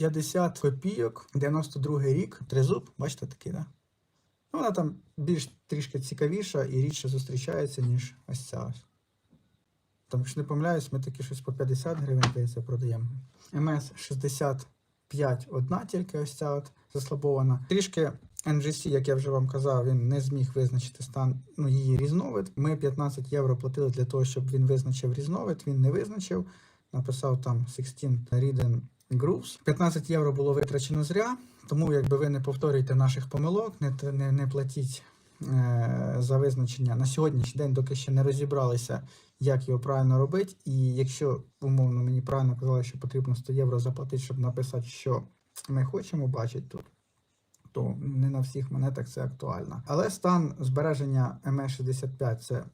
50 копійок, 92 рік, тризуб, бачите такий, да? Ну, вона там більш трішки цікавіша і рідше зустрічається, ніж ось ця ось. Там, якщо не помиляюсь, ми такі щось по 50 гривень, здається, продаємо. МС 65 одна тільки ось ця от заслабована. Трішки NGC, як я вже вам казав, він не зміг визначити стан ну, її різновид. Ми 15 євро платили для того, щоб він визначив різновид. Він не визначив. Написав там 16 Riden Grooves. 15 євро було витрачено зря, тому якби ви не повторюєте наших помилок, не, не, не платіть е, за визначення на сьогоднішній день, доки ще не розібралися, як його правильно робити. І якщо умовно мені правильно казали, що потрібно 100 євро заплатити, щоб написати, що ми хочемо бачити тут, то не на всіх монетах це актуально. Але стан збереження ME65 це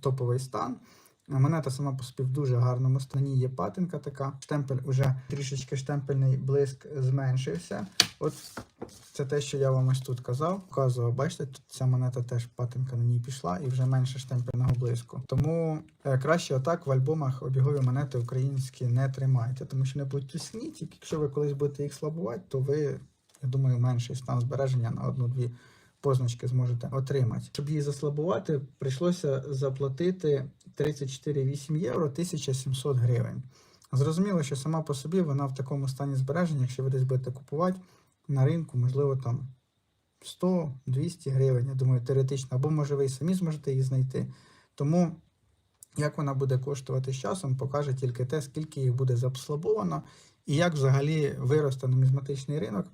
топовий стан. Монета сама по собі в дуже гарному стані. Є патинка така. Штемпель уже трішечки штемпельний блиск зменшився. От це те, що я вам ось тут казав. Показував, бачите, тут ця монета теж патинка на ній пішла і вже менше штемпельного блиску. Тому е, краще отак в альбомах обігові монети українські не тримайте, тому що не будуть тісні. Тільки якщо ви колись будете їх слабувати, то ви, я думаю, менший стан збереження на одну-дві позначки зможете отримати. Щоб її заслабувати, прийшлося заплатити 34,8 євро 1700 гривень. Зрозуміло, що сама по собі вона в такому стані збереження, якщо ви десь будете купувати на ринку, можливо, там 100-200 гривень, я думаю, теоретично, або може ви і самі зможете її знайти. Тому як вона буде коштувати з часом, покаже тільки те, скільки їх буде заслабовано, і як взагалі виросте нумізматичний ринок